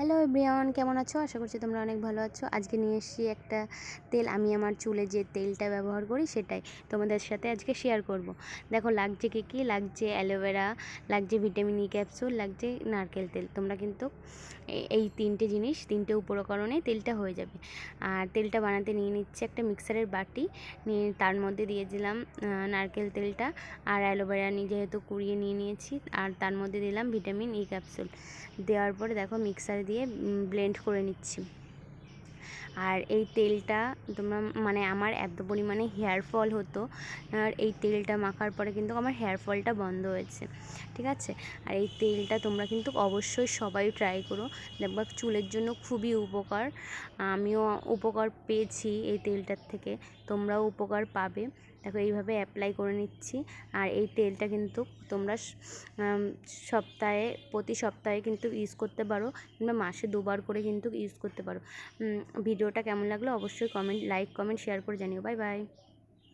Hello everyone কেমন আছো? আশা করছি তোমরা অনেক ভালো আছো। আজকে নিয়ে এসেছি একটা তেল। আমি আমার চুলে যে তেলটা ব্যবহার করি সেটাই তোমাদের সাথে আজকে শেয়ার করব। দেখো, লাগছে কী কী? লাগছে অ্যালোভেরা, লাগছে ভিটামিন ই ক্যাপসুল লাগছে নারকেল তেল। তোমরা কিন্তু এই তিনটে জিনিস, তিনটে উপকরণে তেলটা হয়ে যাবে। আর তেলটা বানাতে নিয়ে নিচ্ছে একটা মিক্সারের বাটি। নিয়ে তার মধ্যে দিয়ে দিলাম নারকেল তেলটা আর অ্যালোভেরা নিয়ে যেহেতু কুড়িয়ে নিয়ে নিয়েছি, আর তার মধ্যে দিলাম ভিটামিন ই ক্যাপসুল দেওয়ার পরে দেখো, মিক্সারে দিয়ে ব্লেন্ড করে নিচ্ছি। আর এই তেলটা তোমরা মানে আমার এত পরিমাণে হেয়ার ফল হতো, আর এই তেলটা মাখার পরে কিন্তু আমার হেয়ার ফলটা বন্ধ হয়েছে, ঠিক আছে? আর এই তেলটা তোমরা কিন্তু অবশ্যই সবাই ট্রাই করো, দেখবা চুলের জন্য খুবই উপকার, আমিও উপকার পেয়েছি এই তেলটার থেকে, তোমরাও উপকার পাবে, দেখো এইভাবে অ্যাপ্লাই করে নিচ্ছি, আর এই তেলটা কিন্তু তোমরা সপ্তাহে, প্রতি সপ্তাহে কিন্তু ইউজ করতে পারো, কিংবা মাসে দুবার করে কিন্তু ইউজ করতে পারো ভিডিওটা কেমন লাগল অবশ্যই কমেন্ট লাইক কমেন্ট শেয়ার করে জানিও। Bye bye